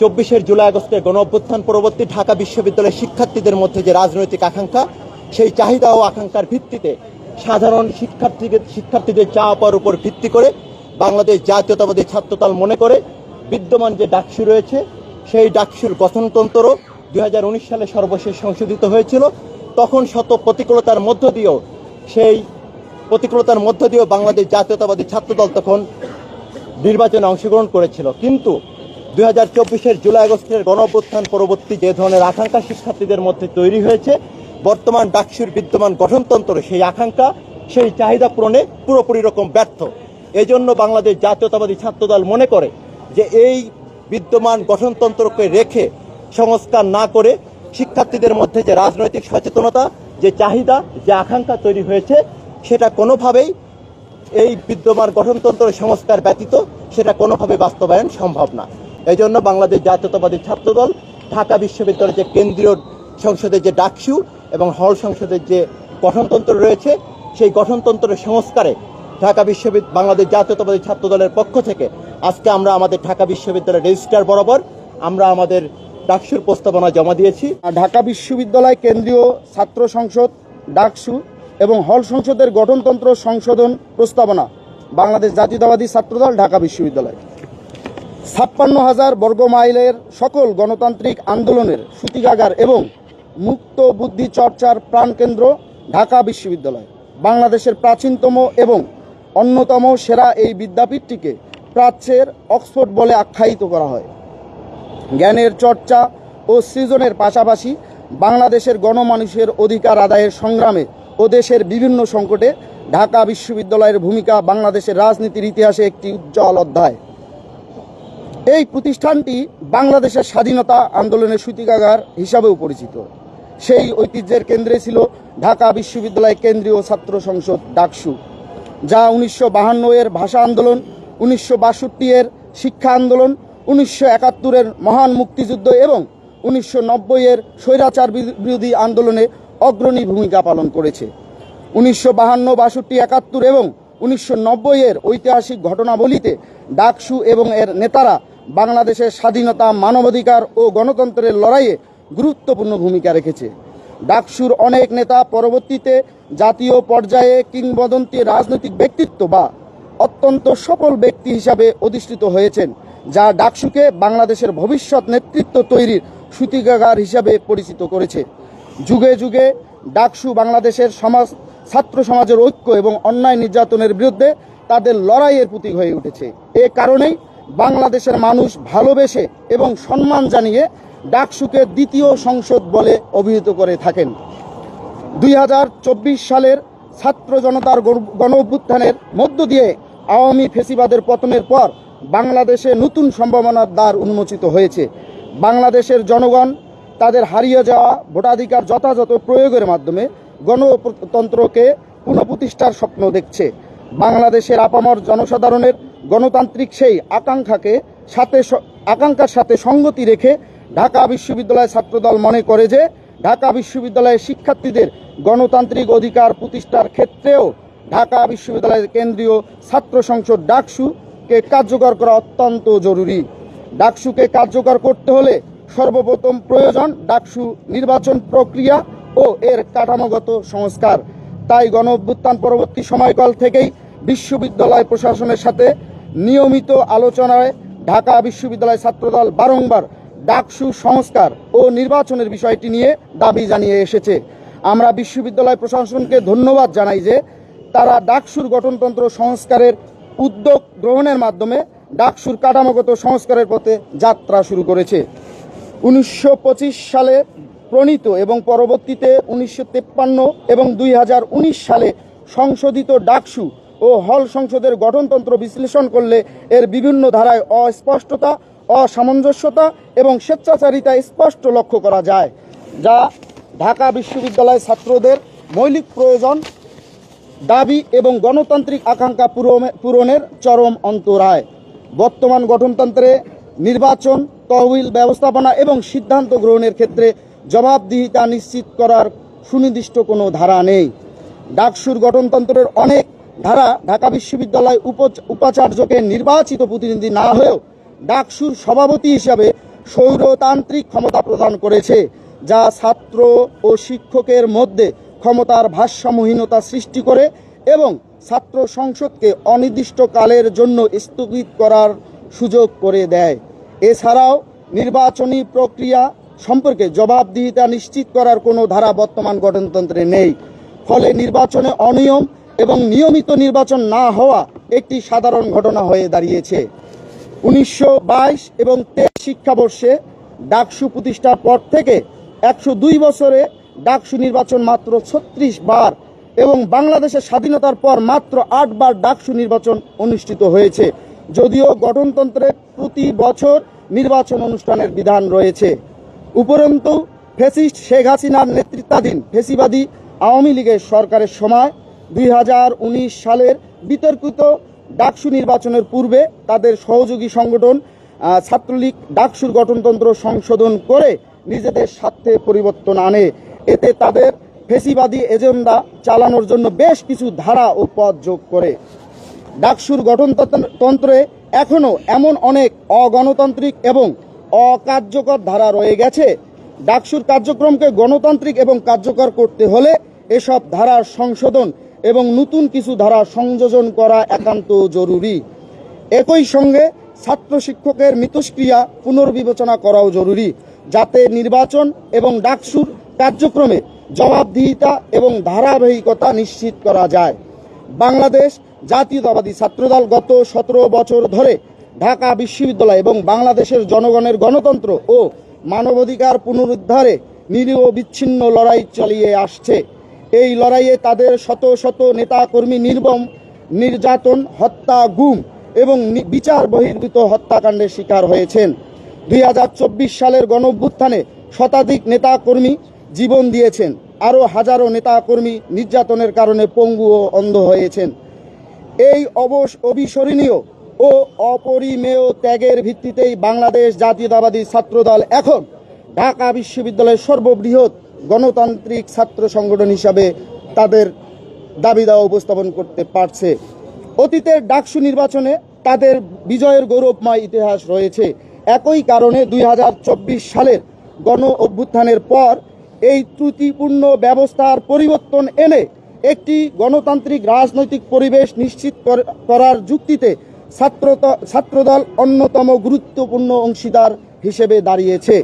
চব্বিশের জুলাই আগস্টের গণ অভ্যুত্থান পরবর্তী ঢাকা বিশ্ববিদ্যালয়ের শিক্ষার্থীদের মধ্যে যে রাজনৈতিক আকাঙ্ক্ষা, সেই চাহিদা ও আকাঙ্ক্ষার ভিত্তিতে সাধারণ শিক্ষার্থীদের শিক্ষার্থীদের চাওয়া পাওয়ার উপর ভিত্তি করে বাংলাদেশ জাতীয়তাবাদী ছাত্রদল মনে করে বিদ্যমান যে ডাকসু রয়েছে, সেই ডাকসুর গঠনতন্ত্র দুই সালে সর্বশেষ সংশোধিত হয়েছিল। তখন শত প্রতিকূলতার মধ্য দিয়েও, সেই প্রতিকূলতার মধ্য দিয়েও বাংলাদেশ জাতীয়তাবাদী ছাত্রদল তখন নির্বাচনে অংশগ্রহণ করেছিল। কিন্তু দুই হাজার চব্বিশের জুলাই আগস্টের গণ অভ্যুত্থান পরবর্তী যে ধরনের আকাঙ্ক্ষা শিক্ষার্থীদের মধ্যে তৈরি হয়েছে, বর্তমান ডাকসুর বিদ্যমান গঠনতন্ত্র সেই আকাঙ্ক্ষা, সেই চাহিদা পূরণে পুরোপুরি রকম ব্যর্থ। এজন্য বাংলাদেশ জাতীয়তাবাদী ছাত্রদল মনে করে যে এই বিদ্যমান গঠনতন্ত্রকে রেখে, সংস্কার না করে শিক্ষার্থীদের মধ্যে যে রাজনৈতিক সচেতনতা, যে চাহিদা, যে আকাঙ্ক্ষা তৈরি হয়েছে, সেটা কোনোভাবেই এই বিদ্যমান গঠনতন্ত্র সংস্কার ব্যতীত সেটা কোনোভাবে বাস্তবায়ন সম্ভব না। এই জন্য বাংলাদেশ জাতীয়তাবাদী ছাত্রদল, ঢাকা বিশ্ববিদ্যালয়ের যে কেন্দ্রীয় সংসদের যে ডাকসু এবং হল সংসদের যে গঠনতন্ত্র রয়েছে, সেই গঠনতন্ত্রের সংস্কারে ঢাকা বিশ্ববিদ্যালয় বাংলাদেশ জাতীয়তাবাদী ছাত্রদলের পক্ষ থেকে আজকে আমরা আমাদের ঢাকা বিশ্ববিদ্যালয়ের রেজিস্ট্রার বরাবর আমরা আমাদের ডাকসুর প্রস্তাবনা জমা দিয়েছি। ঢাকা বিশ্ববিদ্যালয় কেন্দ্রীয় ছাত্র সংসদ, ডাকসু এবং হল সংসদের গঠনতন্ত্র সংশোধন প্রস্তাবনা, বাংলাদেশ জাতীয়তাবাদী ছাত্রদল, ঢাকা বিশ্ববিদ্যালয়। ছাপ্পান্ন হাজার বর্গ মাইলের সকল গণতান্ত্রিক আন্দোলনের সূতিকাগার এবং মুক্ত বুদ্ধি চর্চার প্রাণকেন্দ্র ঢাকা বিশ্ববিদ্যালয়। বাংলাদেশের প্রাচীনতম এবং অন্যতম সেরা এই বিদ্যাপীঠটিকে প্রাচ্যের অক্সফোর্ড বলে আখ্যায়িত করা হয়। জ্ঞানের চর্চা ও সৃজনের পাশাপাশি বাংলাদেশের গণমানুষের অধিকার আদায়ের সংগ্রামে ও দেশের বিভিন্ন সংকটে ঢাকা বিশ্ববিদ্যালয়ের ভূমিকা বাংলাদেশের রাজনীতির ইতিহাসে একটি উজ্জ্বল অধ্যায়। এই প্রতিষ্ঠানটি বাংলাদেশের স্বাধীনতা আন্দোলনের সূতিকাগার হিসাবেও পরিচিত। সেই ঐতিহ্যের কেন্দ্রে ছিল ঢাকা বিশ্ববিদ্যালয় কেন্দ্রীয় ছাত্র সংসদ ডাকসু, যা উনিশশো এর ভাষা আন্দোলন, উনিশশো বাষট্টি এর শিক্ষা আন্দোলন, উনিশশো একাত্তরের মহান মুক্তিযুদ্ধ এবং উনিশশো নব্বই এর স্বৈরাচার বিরো- বিরোধী আন্দোলনে অগ্রণী ভূমিকা পালন করেছে। উনিশশো বাহান্ন, বাষট্টি, একাত্তর এবং উনিশশো নব্বই এর ঐতিহাসিক ঘটনাবলিতে ডাকসু এবং এর নেতারা বাংলাদেশের স্বাধীনতা, মানবাধিকার ও গণতন্ত্রের লড়াইয়ে গুরুত্বপূর্ণ ভূমিকা রেখেছে। ডাকসুর অনেক নেতা পরবর্তীতে জাতীয় পর্যায়ে কিংবদন্তি রাজনৈতিক ব্যক্তিত্ব বা অত্যন্ত সফল ব্যক্তি হিসাবে অধিষ্ঠিত হয়েছেন, যা ডাকসুকে বাংলাদেশের ভবিষ্যৎ নেতৃত্ব তৈরির সূতিকাগার হিসাবে পরিচিত করেছে। যুগে যুগে ডাকসু বাংলাদেশের সমাজ, ছাত্র সমাজের ঐক্য এবং অন্যায় নির্যাতনের বিরুদ্ধে তাদের লড়াইয়ের প্রতীক হয়ে উঠেছে। এ কারণেই বাংলাদেশের মানুষ ভালোবেসে এবং সম্মান জানিয়ে ডাকসুকে দ্বিতীয় সংসদ বলে অভিহিত করে থাকেন। দুই হাজার চব্বিশ সালের ছাত্র জনতার গণ- অভ্যুত্থানের মধ্য দিয়ে আওয়ামী ফেসিবাদের পতনের পর বাংলাদেশে নতুন সম্ভাবনার দ্বার উন্মোচিত হয়েছে। বাংলাদেশের জনগণ তাদের হারিয়ে যাওয়া ভোটাধিকার যথাযথ প্রয়োগের মাধ্যমে গণতন্ত্রকে পুনঃপ্রতিষ্ঠার স্বপ্ন দেখছে। বাংলাদেশের আপামর জনসাধারণের গণতান্ত্রিক সেই আকাঙ্ক্ষাকে সাথে আকাঙ্ক্ষার সাথে সঙ্গতি রেখে ঢাকা বিশ্ববিদ্যালয় ছাত্রদল মনে করে যে ঢাকা বিশ্ববিদ্যালয়ের শিক্ষার্থীদের গণতান্ত্রিক অধিকার প্রতিষ্ঠার ক্ষেত্রেও ঢাকা বিশ্ববিদ্যালয়ের কেন্দ্রীয় ছাত্র সংসদ ডাকসুকে কার্যকর করা অত্যন্ত জরুরি। ডাকসুকে কার্যকর করতে হলে সর্বপ্রথম প্রয়োজন ডাকসু নির্বাচন প্রক্রিয়া ও এর কাঠামোগত সংস্কার। তাই গণ অভ্যুত্থান পরবর্তী সময়কাল থেকেই বিশ্ববিদ্যালয় প্রশাসনের সাথে নিয়মিত আলোচনায় ঢাকা বিশ্ববিদ্যালয় ছাত্রদল বারংবার ডাকসু সংস্কার ও নির্বাচনের বিষয়টি নিয়ে দাবি জানিয়ে এসেছে। আমরা বিশ্ববিদ্যালয় প্রশাসনকে ধন্যবাদ জানাই যে তারা ডাকসুর গঠনতন্ত্র সংস্কারের উদ্যোগ গ্রহণের মাধ্যমে ডাকসুর কাঠামোগত সংস্কারের পথে যাত্রা শুরু করেছে। উনিশশো পঁচিশ সালে প্রণীত এবং পরবর্তীতে উনিশশো এবং দুই হাজার উনিশ সালে সংশোধিত ডাকসু ও হল সংসদের গঠনতন্ত্র বিশ্লেষণ করলে এর বিভিন্ন ধারায় অস্পষ্টতা, অসামঞ্জস্যতা এবং স্বেচ্ছাচারিতা স্পষ্ট লক্ষ্য করা যায়, যা ঢাকা বিশ্ববিদ্যালয় ছাত্রদের মৌলিক প্রয়োজন, দাবি এবং গণতান্ত্রিক আকাঙ্ক্ষা পূরণে- পূরণের চরম অন্তরায়। বর্তমান গঠনতন্ত্রে নির্বাচন, তহবিল ব্যবস্থাপনা এবং সিদ্ধান্ত গ্রহণের ক্ষেত্রে জবাবদিহিতা নিশ্চিত করার সুনির্দিষ্ট কোনো ধারা নেই। ডাকসুর গঠনতন্ত্রের অনেক ধারা ঢাকা বিশ্ববিদ্যালয় উপ- উপাচার্যকে নির্বাচিত প্রতিনিধি না হয়েও ডাকসুর সভাপতি হিসাবে স্বৈরতান্ত্রিক ক্ষমতা প্রদান করেছে, যা ছাত্র ও শিক্ষকের মধ্যে ক্ষমতার ভারসাম্যহীনতা সৃষ্টি করে এবং ছাত্র সংসদকে অনির্দিষ্টকালের জন্য স্থগিত করার সুযোগ করে দেয়। এছাড়াও নির্বাচনী প্রক্রিয়া সম্পর্কে জবাবদিহিতা নিশ্চিত করার কোনো ধারা বর্তমান গণতন্ত্রে নেই। ফলে নির্বাচনে অনিয়ম এবং নিয়মিত নির্বাচন না হওয়া একটি সাধারণ ঘটনা হয়ে দাঁড়িয়েছে। উনিশশো বাইশ এবং তেইশ শিক্ষাবর্ষে ডাকসু প্রতিষ্ঠার পর থেকে একশো দুই বছরে ডাকসু নির্বাচন মাত্র ছত্রিশ বার এবং বাংলাদেশের স্বাধীনতার পর মাত্র আটবার ডাকসু নির্বাচন অনুষ্ঠিত হয়েছে। যদিও গঠনতন্ত্রে প্রতি বছর নির্বাচন অনুষ্ঠানের বিধান রয়েছে। উপরন্তু ফেসিস্ট শেখ হাসিনার নেতৃত্বাধীন ফেসিবাদী আওয়ামী লীগের সরকারের সময় দুই হাজার উনিশ সালের বিতর্কিত ডাকসু নির্বাচনের পূর্বে তাদের সহযোগী সংগঠন ছাত্রলীগ ডাকসুর গঠনতন্ত্র সংশোধন করে নিজেদের স্বার্থে পরিবর্তন আনে। এতে তাদের ফেসিবাদী এজেন্ডা চালানোর জন্য বেশ কিছু ধারা ও পদ যোগ করে। ডাকসুর গঠনতন্ত্রে এখনও এমন অনেক অগণতান্ত্রিক এবং অকার্যকর ধারা রয়ে গেছে। ডাকসুর কার্যক্রমকে গণতান্ত্রিক এবং কার্যকর করতে হলে এসব ধারার সংশোধন এবং নতুন কিছু ধারা সংযোজন করা একান্ত জরুরি। একই সঙ্গে ছাত্র শিক্ষকের মিতস্ক্রিয়া পুনর্বিবেচনা করাও জরুরি, যাতে নির্বাচন এবং ডাকসুর কার্যক্রমে জবাবদিহিতা এবং ধারাবাহিকতা নিশ্চিত করা যায়। বাংলাদেশ জাতীয়তাবাদী ছাত্রদল গত সতেরো বছর ধরে ঢাকা বিশ্ববিদ্যালয় এবং বাংলাদেশের জনগণের গণতন্ত্র ও মানবাধিকার পুনরুদ্ধারে নিরীহ বিচ্ছিন্ন লড়াই চালিয়ে আসছে। এই লড়াইয়ে তাদের শত শত নেতাকর্মী নির্মম নির্যাতন, হত্যা, গুম এবং বিচার বহির্ভূত হত্যাকাণ্ডের শিকার হয়েছেন। দুই হাজার চব্বিশ সালের গণভ্যুত্থানে শতাধিক নেতাকর্মী জীবন দিয়েছেন। আরও হাজারো নেতাকর্মী নির্যাতনের কারণে পঙ্গু ও অন্ধ হয়েছেন। এই অবশ অবিস্মরণীয় ও অপরিমেয় ত্যাগের ভিত্তিতেই বাংলাদেশ জাতীয়তাবাদী ছাত্রদল এখন ঢাকা বিশ্ববিদ্যালয়ের সর্ববৃহৎ গণতান্ত্রিক ছাত্র সংগঠন হিসাবে তাদের দাবি দাওয়া উপস্থাপন করতে পারছে। অতীতের ডাকসু নির্বাচনে তাদের বিজয়ের গৌরবময় ইতিহাস রয়েছে। একই কারণে দুই হাজার চব্বিশ সালের গণ অভ্যুত্থানের পর এই ত্রুটিপূর্ণ ব্যবস্থার পরিবর্তন এনে একটি গণতান্ত্রিক রাজনৈতিক পরিবেশ নিশ্চিত করার যুক্তিতে ছাত্র ছাত্রদল অন্যতম গুরুত্বপূর্ণ অংশীদার হিসেবে দাঁড়িয়েছে।